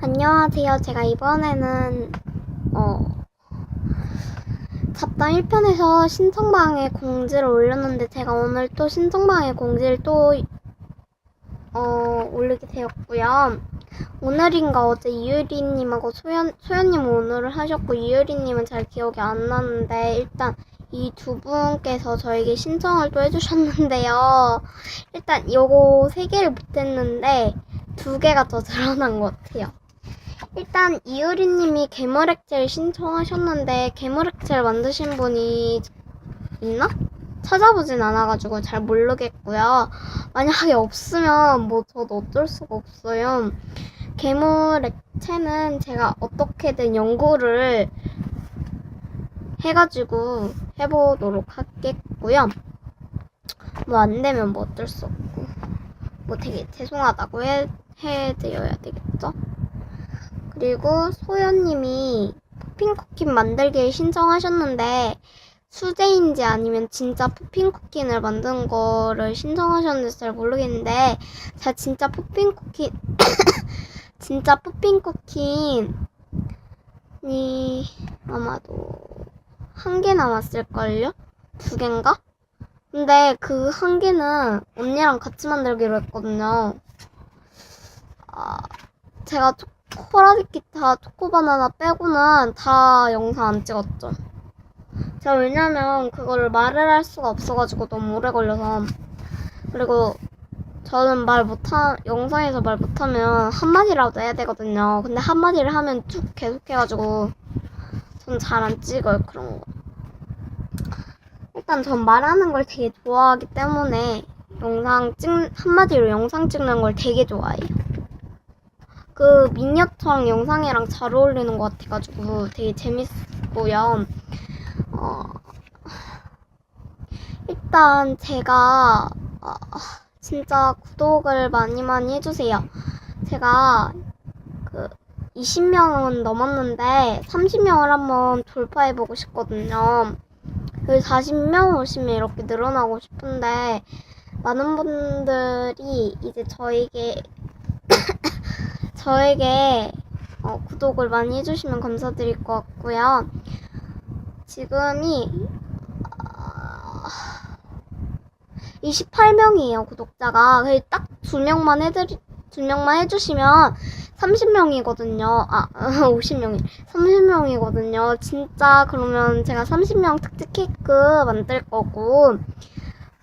안녕하세요. 제가 이번에는 어 잡담 1편에서 신청방에 공지를 올렸는데 제가 오늘 또 신청방에 공지를 또 어, 올리게 되었고요. 오늘인가 어제 이유리님하고 소연 소연님 오늘을 하셨고 이유리님은 잘 기억이 안 나는데 일단 이 두 분께서 저에게 신청을 또 해주셨는데요. 일단 요거 세 개를 못했는데 두 개가 더 드러난 것 같아요. 일단 이유리님이 괴물액체를 신청하셨는데 괴물액체를 만드신 분이 있나? 찾아보진 않아가지고 잘 모르겠고요. 만약에 없으면 뭐 저도 어쩔 수가 없어요. 괴물 액체는 제가 어떻게든 연구를 해가지고 해보도록 하겠고요. 뭐 안 되면 뭐 어쩔 수 없고 뭐 되게 죄송하다고 해, 해드려야 되겠죠? 그리고 소연님이 푸핀쿠킨 만들기를 신청하셨는데 수제인지 아니면 진짜 푸핀쿠킨을 만든 거를 신청하셨는지 잘 모르겠는데 제가 진짜 푸핀쿠킨 진짜 푸핀쿠킨이 아마도 한 개 남았을걸요? 두 개인가? 근데 그 한 개는 언니랑 같이 만들기로 했거든요. 아, 제가 초코라비키타 초코바나나 빼고는 다 영상 안 찍었죠. 제가 왜냐면 그거를 말을 할 수가 없어가지고 너무 오래 걸려서 그리고 저는 말 못하 영상에서 말 못하면 한마디라도 해야 되거든요. 근데 한마디를 하면 쭉 계속 해가지고 전 잘 안 찍어요 그런 거. 일단 전 말하는 걸 되게 좋아하기 때문에 영상 찍 한마디로 영상 찍는 걸 되게 좋아해요. 그 미니어처랑 영상이랑 잘 어울리는 것 같아가지고 되게 재밌고요. 어, 일단 제가 어, 진짜 구독을 많이 많이 해주세요. 제가 그 20명은 넘었는데 30명을 한번 돌파해보고 싶거든요. 그 40명 오시면 이렇게 늘어나고 싶은데 많은 분들이 이제 저에게 저에게 어, 구독을 많이 해주시면 감사드릴 것 같고요. 지금이 아, 28명이에요 구독자가. 딱 두 명만 해드리 두 명만 해주시면 30명이거든요. 아 50명이 30명이거든요. 진짜 그러면 제가 30명 특집 케이크 만들 거고.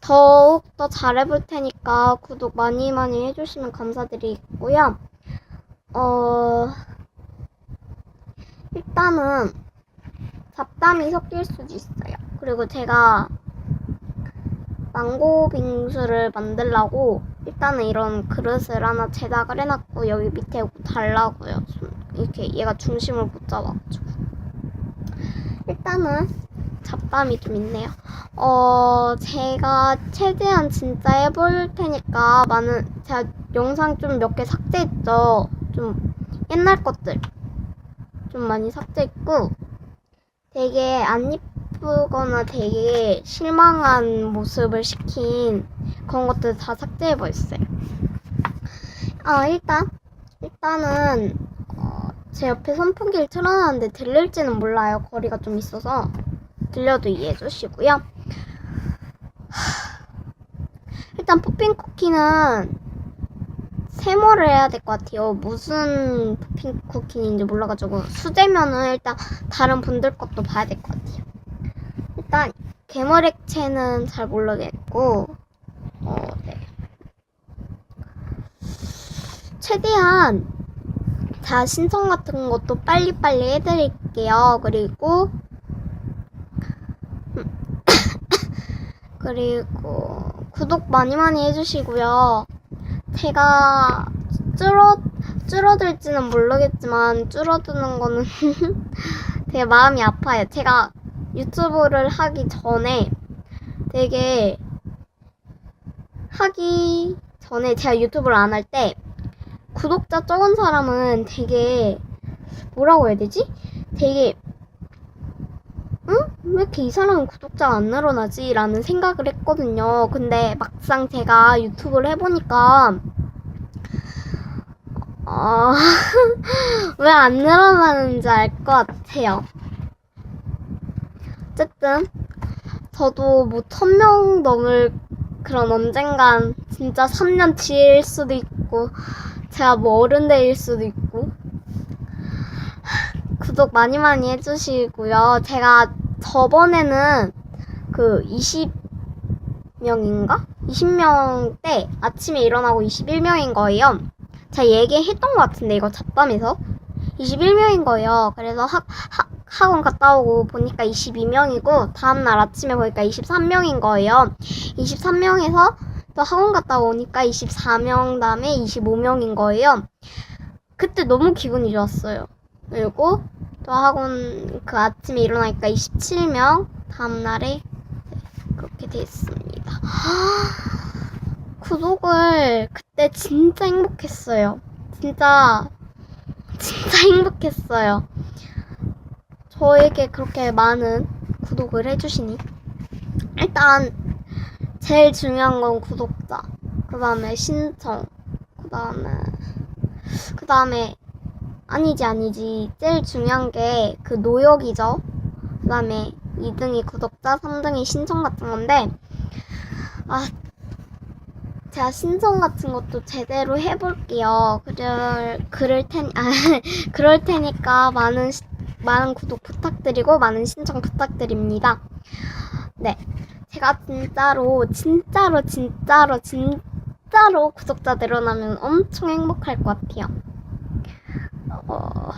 더욱 더 잘해볼 테니까 구독 많이 많이 해주시면 감사드리고요. 어, 일단은 잡담이 섞일 수도 있어요. 그리고 제가 망고 빙수를 만들라고 일단은 이런 그릇을 하나 제작을 해놨고 여기 밑에 달라고요. 좀 이렇게 얘가 중심을 못 잡아가지고 일단은 잡담이 좀 있네요. 어, 제가 최대한 진짜 해볼 테니까 많은 제가 영상 좀 몇 개 삭제했죠. 좀 옛날 것들 좀 많이 삭제했고 되게 안 이쁘거나 되게 실망한 모습을 시킨 그런 것들 다 삭제해버렸어요. 아 일단 일단은 어, 제 옆에 선풍기를 틀어놨는데 들릴지는 몰라요. 거리가 좀 있어서 들려도 이해해 주시고요. 일단 푸핀 쿠키는 세모를 해야 될 것 같아요. 무슨 푸핀 쿠키인지 몰라가지고 수제면은 일단 다른 분들 것도 봐야 될 것 같아요. 일단 괴물액체는 잘 모르겠고 어, 네. 최대한 자 신청 같은 것도 빨리빨리 해드릴게요. 그리고 그리고 구독 많이 많이 해주시고요. 제가 줄어 줄어들지는 모르겠지만 줄어드는 거는 되게 마음이 아파요. 제가 유튜브를 하기 전에 되게 하기 전에 제가 유튜브를 안 할 때 구독자 적은 사람은 되게 뭐라고 해야 되지? 되게 응? 왜 이렇게 이 사람은 구독자가 안 늘어나지? 라는 생각을 했거든요. 근데 막상 제가 유튜브를 해보니까 어, 왜 안 늘어나는지 알 것 같아요. 어쨌든, 저도 뭐, 천 명 넘을 그런 언젠간 진짜 3년 뒤일 수도 있고, 제가 뭐 어른 데일 수도 있고, 구독 많이 많이 해주시고요. 제가 저번에는 그 20명인가? 20명 때 아침에 일어나고 21명인 거예요. 제가 얘기했던 것 같은데 이거 잡담에서 21명인 거예요. 그래서 학, 학, 학원 갔다 오고 보니까 22명이고 다음날 아침에 보니까 23명인 거예요. 23명에서 또 학원 갔다 오니까 24명 다음에 25명인 거예요. 그때 너무 기분이 좋았어요. 그리고 또 학원 그 아침에 일어나니까 27명 다음날에 네, 그렇게 됐습니다. 구독을 그때 진짜 행복했어요. 진짜 진짜 행복했어요. 저에게 그렇게 많은 구독을 해주시니 일단 제일 중요한 건 구독자, 그 다음에 신청, 그 다음에 그 다음에 아니지 아니지 제일 중요한 게 그 노역이죠. 그 다음에 2등이 구독자, 3등이 신청 같은 건데 아 제가 신청 같은 것도 제대로 해볼게요. 그럴 그럴 테니 아 그럴 테니까 많은 시- 많은 구독 부탁드리고 많은 신청 부탁드립니다. 네, 제가 진짜로 진짜로 진짜로 진짜로 구독자 늘어나면 엄청 행복할 것 같아요. 어,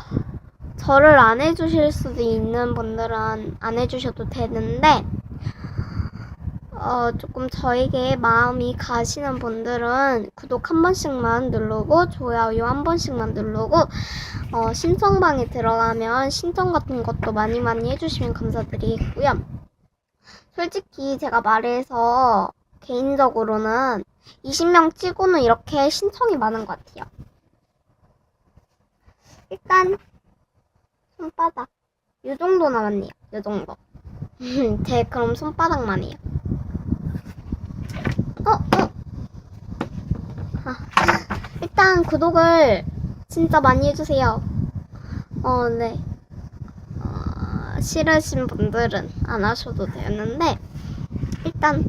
저를 안 해주실 수도 있는 분들은 안 해주셔도 되는데, 어, 조금 저에게 마음이 가시는 분들은 구독 한 번씩만 누르고, 좋아요 한 번씩만 누르고, 어, 신청방에 들어가면 신청 같은 것도 많이 많이 해주시면 감사드리겠고요. 솔직히 제가 말해서 개인적으로는 20명 치고는 이렇게 신청이 많은 것 같아요. 일단 손바닥 이 정도 남았네요. 이 정도. 제 그럼 손바닥만 해요. 어, 어. 아, 일단 구독을 진짜 많이 해주세요. 어, 네. 어, 싫으신 분들은 안 하셔도 되는데 일단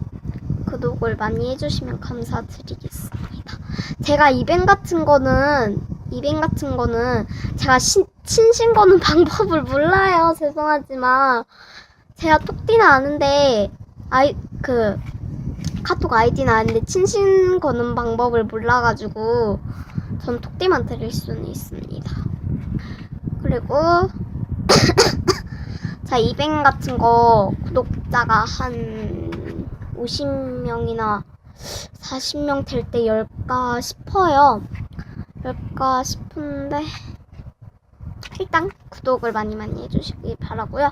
구독을 많이 해주시면 감사드리겠습니다. 제가 이벤 같은 거는 이벤 같은 거는 제가 신, 친신 거는 방법을 몰라요. 죄송하지만 제가 톡띠는 아는데 아이 그 카톡 아이디는 아는데 친신 거는 방법을 몰라가지고 전 톡띠만 드릴 수는 있습니다. 그리고 자 이벤 같은 거 구독자가 한 50명이나 40명 될 때 열까 싶어요. 열까 싶은데 일단 구독을 많이 많이 해주시기 바라고요.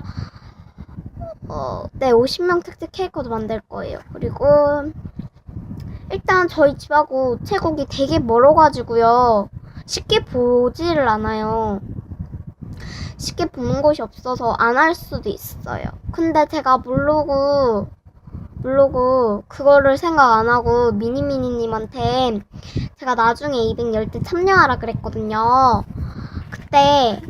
어, 네 50명 특집 케이크도 만들 거예요. 그리고 일단 저희 집하고 우체국이 되게 멀어가지고요. 쉽게 보지를 않아요. 쉽게 보는 곳이 없어서 안 할 수도 있어요. 근데 제가 모르고 모르고 그거를 생각 안 하고 미니미니님한테 제가 나중에 200열 때 참여하라 그랬거든요. 그때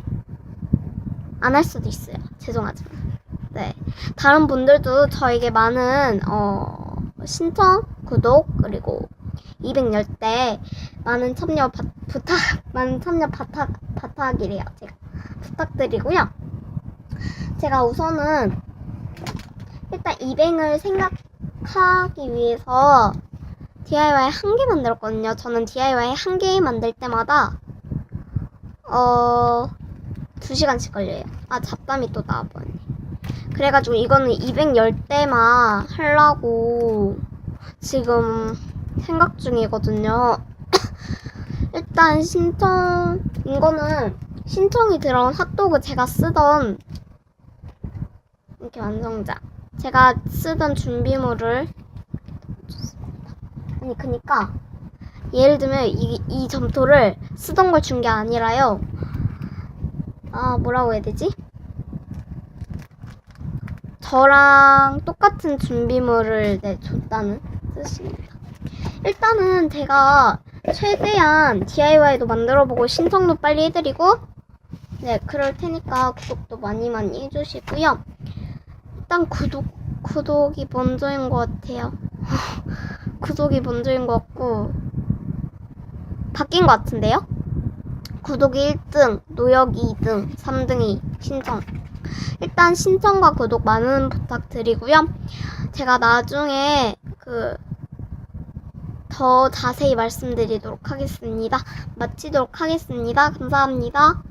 안 할 수도 있어요. 죄송하지만. 네. 다른 분들도 저에게 많은 어, 신청, 구독 그리고 200열 때 많은 참여 바, 부탁 많은 참여 바탁 바탁이래요. 제가 부탁드리고요. 제가 우선은 일단 200을 생각 하기 위해서 DIY 한 개 만들었거든요. 저는 DIY 한 개 만들 때마다 어 2시간씩 걸려요. 아, 잡담이 또 나와버렸네. 그래가지고 이거는 210대만 하려고 지금 생각 중이거든요. 일단 신청, 이거는 신청이 들어온 핫도그 제가 쓰던 이렇게 완성자. 제가 쓰던 준비물을 아니 그니까 예를 들면 이, 이 점토를 쓰던 걸 준 게 아니라요. 아 뭐라고 해야 되지? 저랑 똑같은 준비물을 네, 줬다는 뜻입니다. 일단은 제가 최대한 DIY도 만들어보고 신청도 빨리 해드리고 네 그럴 테니까 구독도 많이 많이 해주시고요. 일단 구독 구독이 먼저인 것 같아요. 구독이 먼저인 것 같고 바뀐 것 같은데요? 구독이 1등, 노역이 2등, 3등이 신청. 일단 신청과 구독 많은 부탁드리고요. 제가 나중에 그 더 자세히 말씀드리도록 하겠습니다. 마치도록 하겠습니다. 감사합니다.